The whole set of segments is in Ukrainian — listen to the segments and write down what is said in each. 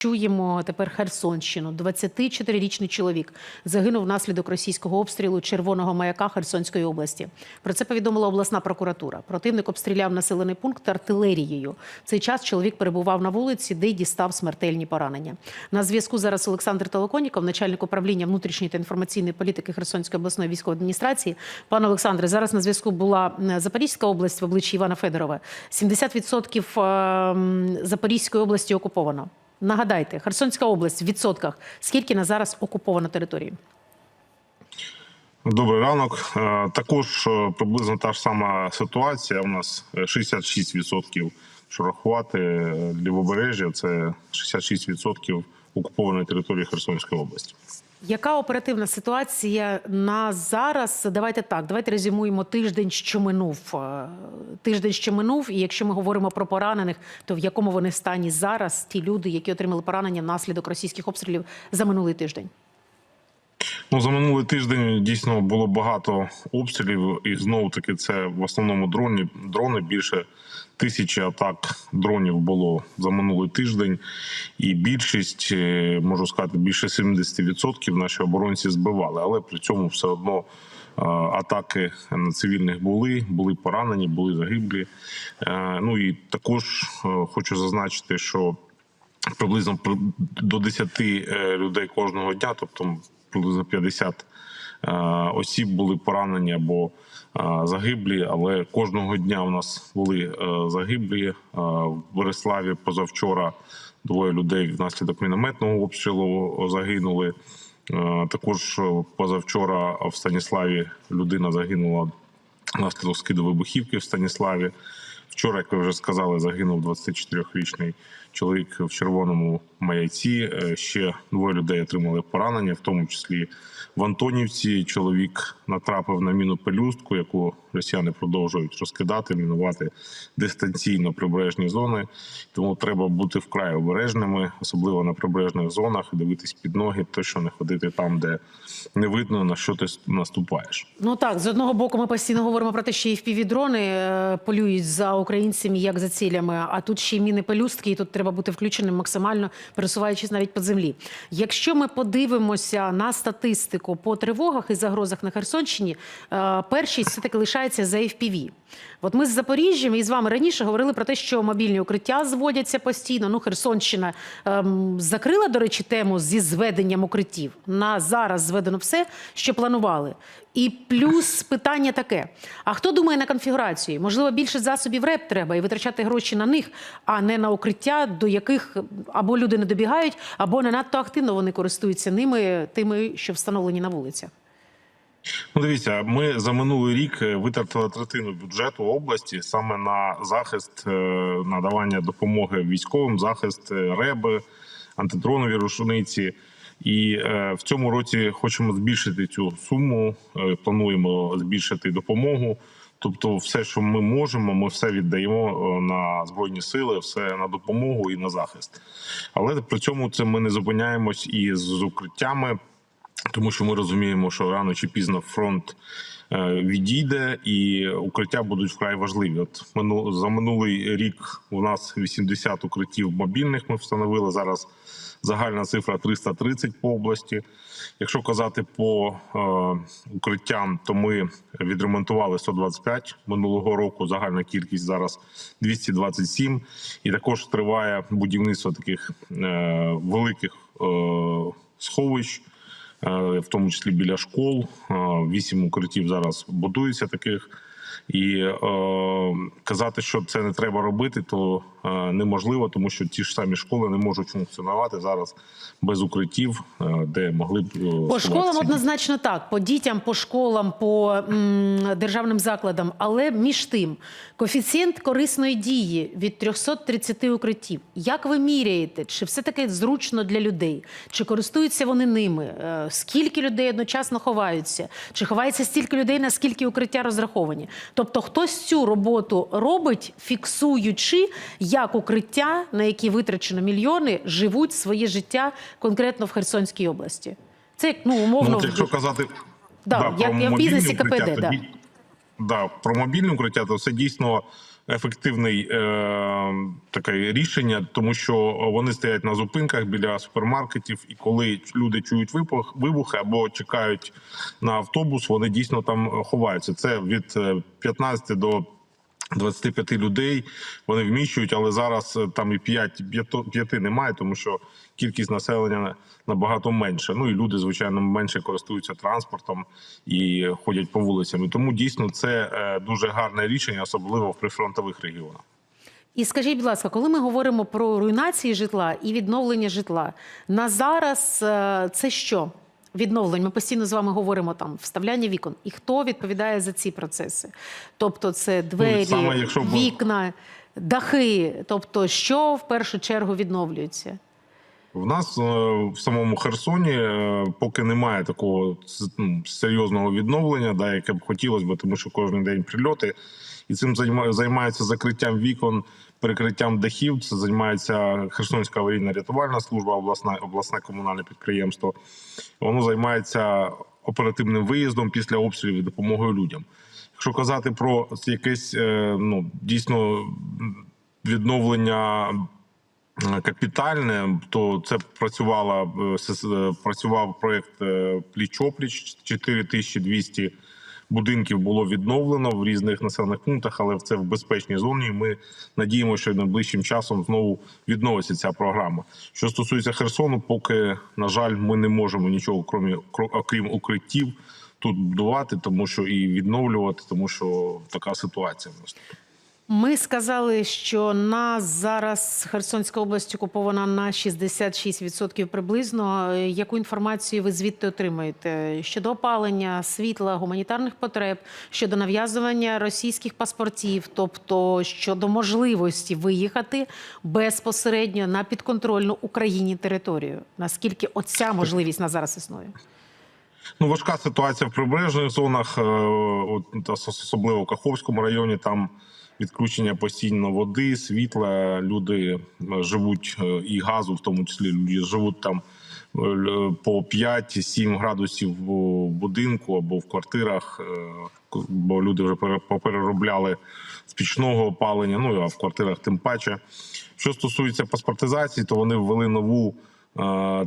Чуємо тепер Херсонщину. 24-річний чоловік загинув внаслідок російського обстрілу червоного маяка Херсонської області. Про це повідомила обласна прокуратура. Противник обстріляв населений пункт артилерією. В цей час чоловік перебував на вулиці, де й дістав смертельні поранення. На зв'язку зараз Олександр Толоконіков, начальник управління внутрішньої та інформаційної політики Херсонської обласної військової адміністрації. Пане Олександре, зараз на зв'язку була Запорізька область в обличчі Івана Федорова. 70% ем, Запорізької області окуповано. Нагадайте, Херсонська область в відсотках. Скільки на зараз окуповано території? Добрий ранок. Е, Також е, приблизно та ж сама ситуація. У нас е, 66%, що рахувати е, лівобережжя, це 66% окупованої території Херсонської області. Яка оперативна ситуація на зараз? Давайте так, давайте резюмуємо тиждень, що минув. Е, Тиждень, що минув, і якщо ми говоримо про поранених, то в якому вони стані зараз ті люди, які отримали поранення внаслідок російських обстрілів за минулий тиждень? Ну за минулий тиждень дійсно було багато обстрілів, і знову таки це в основному дрони. Дрони більше тисячі атак дронів було за минулий тиждень, і більшість е, можу сказати, більше 70% наші оборонці збивали, але при цьому все одно. е, Атаки на цивільних були, були поранені, були загиблі. Е, Ну і також хочу зазначити, що приблизно до 10 е, людей кожного дня, тобто приблизно 50 е, осіб були поранені або е, загиблі. Але кожного дня у нас були е, загиблі в Бориславі. Позавчора двоє людей внаслідок мінометного обстрілу загинули. Також позавчора в Станіславі людина загинула внаслідок скиду вибухівки в Станіславі. Вчора, як ви вже сказали, загинув 24-річний чоловік в червоному маяці. Е, Ще двоє людей отримали поранення, в тому числі в Антонівці. Чоловік натрапив на міну пелюстку, яку росіяни продовжують розкидати, мінувати дистанційно прибережні зони. Тому треба бути вкрай обережними, особливо на прибережних зонах, дивитись під ноги, точно не ходити там, де не видно на що ти наступаєш. Ну так, з одного боку, ми постійно говоримо про те, що і впівдрони е, полюють за українцями як за цілями, а тут ще й міни пелюстки, і тут треба бути включеним максимально, пересуваючись навіть по землі. Якщо ми подивимося на статистику по тривогах і загрозах на Херсонщині, е, першість все таки лишається за FPV. От ми з Запоріжжям і з вами раніше говорили про те, що мобільні укриття зводяться постійно. Ну, Херсонщина ем, закрила, до речі, тему зі зведенням укриттів. На зараз зведено все, що планували. І плюс питання таке: а хто думає на конфігурацію? Можливо, більше засобів РЕП треба і витрачати гроші на них, а не на укриття, до яких або люди не добігають, або не надто активно вони користуються ними, тими, що встановлені на вулицях. Ну, дивіться, ми за минулий рік е, витратили третину бюджету області саме на захист е, надавання допомоги військовим, захист е, реби, антидронові рушниці. І в цьому році хочемо збільшити цю суму. Плануємо збільшити допомогу. Тобто, все, що ми можемо, ми все віддаємо е, на збройні сили, все на допомогу і на захист. Але при цьому це ми не зупиняємось і з укриттями тому що ми розуміємо, що рано чи пізно фронт е, відійде, і укриття будуть вкрай важливі. От за минулий рік у нас 80 укриттів мобільних. Ми встановили зараз. Загальна цифра 330 по області. Якщо казати по е, укриттям, то ми відремонтували 125 минулого року. Загальна кількість зараз 227. І також триває будівництво таких е, великих е, сховищ е, в тому числі біля школ. Е, Вісім укриттів зараз будується таких. І е, казати, що це не треба робити, то е, неможливо, тому що ті ж самі школи не можуть функціонувати зараз без укриттів, е, де могли б е, По школам однозначно так, по дітям, по школам, по м, державним закладам. Але між тим, коефіцієнт корисної дії від 330 укриттів. Як ви міряєте? Чи все таки зручно для людей? Чи користуються вони ними? Е, Скільки людей одночасно ховаються? Чи ховається стільки людей, наскільки укриття розраховані? Тобто, хтось цю роботу робить, фіксуючи, як укриття, на які витрачено мільйони, живуть своє життя конкретно в Херсонській області. Це ну умовно Ну, якщо казати Да, да, як- як в бізнесі укриття, КПД, то да. ді- да, про мобільне укриття, то це дійсно ефективний е, таке рішення, тому що вони стоять на зупинках біля супермаркетів, і коли люди чують вибух, вибухи або чекають на автобус, вони дійсно там ховаються. Це від е, 15 до 25 людей вони вміщують, але зараз е, там і 5, 5 немає, тому що кількість населення набагато менше. Ну і люди, звичайно, менше користуються транспортом і ходять по вулицям. І тому дійсно це е, дуже гарне рішення, особливо в прифронтових регіонах. І скажіть, будь ласка, коли ми говоримо про руйнації житла і відновлення житла, на зараз е, це що? Відновлення. Ми постійно з вами говоримо там вставляння вікон. І хто відповідає за ці процеси? Тобто, це двері, саме якщо вікна, дахи. Тобто, що в першу чергу відновлюється? В нас е, в самому Херсоні е, поки немає такого ну, серйозного відновлення, да, яке б хотілося б, тому що кожен день прильоти. І цим займається закриттям вікон, перекриттям дахів. Це займається Херсонська аварійна рятувальна служба, обласне, обласне комунальне підприємство. Воно займається оперативним виїздом після обстрілів і допомогою людям. Якщо казати про якесь е, ну, дійсно відновлення капітальне, то це працювала е, е, працював проект пліч-опліч 4200 будинків було відновлено в різних населених пунктах, але це в безпечній зоні. Ми надіємося, що найближчим часом знову відновиться ця програма. Що стосується Херсону, поки на жаль, ми не можемо нічого крім, окрім укриттів тут будувати, тому що і відновлювати, тому що така ситуація в нас. Ми сказали, що нас зараз Херсонська область окупована на 66% приблизно. Яку інформацію ви звідти отримуєте щодо опалення, світла, гуманітарних потреб, щодо нав'язування російських паспортів, тобто щодо можливості виїхати безпосередньо на підконтрольну Україні територію? Наскільки оця можливість на зараз існує? Ну, важка ситуація в прибережних зонах, е, особливо в Каховському районі. Там відключення постійно води, світла. Люди е, живуть е, і газу, в тому числі люди живуть там е, по 5-7 градусів в будинку або в квартирах, бо люди вже пере- попереробляли з пічного опалення. Ну а в квартирах тим паче. Що стосується паспортизації, то вони ввели нову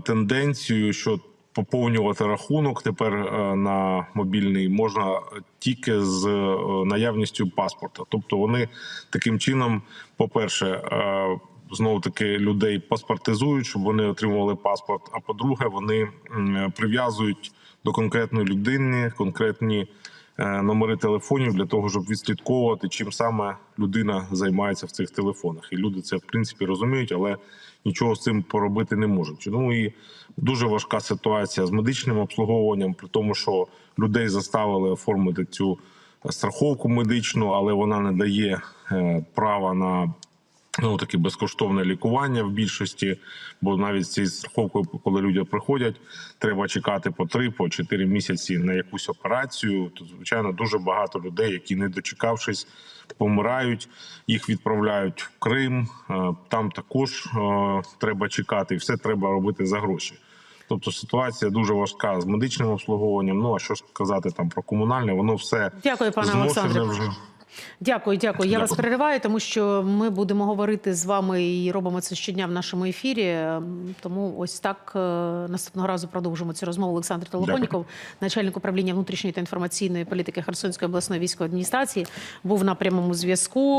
тенденцію, що поповнювати рахунок тепер е, на мобільний можна тільки з е, наявністю паспорта. Тобто вони таким чином, по-перше, е, знову таки людей паспортизують, щоб вони отримували паспорт. А по-друге, вони прив'язують до конкретної людини конкретні номери телефонів для того, щоб відслідковувати, чим саме людина займається в цих телефонах. І люди це в принципі розуміють, але нічого з цим поробити не можуть. Ну і дуже важка ситуація з медичним обслуговуванням, при тому, що людей заставили оформити цю страховку медичну, але вона не дає е, права на ну таке безкоштовне лікування в більшості, бо навіть цією страховкою, коли люди приходять, треба чекати по 3 по 4 місяці на якусь операцію. То звичайно дуже багато людей, які не дочекавшись, помирають. Їх відправляють в Крим. Е, Там також е, треба чекати, і все треба робити за гроші. Тобто ситуація дуже важка з медичним обслуговуванням. Ну а що сказати там про комунальне, воно все Дякую, пане Олександре. вже. Дякую, дякую. Я вас перериваю, тому що ми будемо говорити з вами і робимо це щодня в нашому ефірі. Тому ось так е, наступного разу продовжимо цю розмову. Олександр Толоконіков, начальник управління внутрішньої та інформаційної політики Херсонської обласної військової адміністрації, був на прямому зв'язку.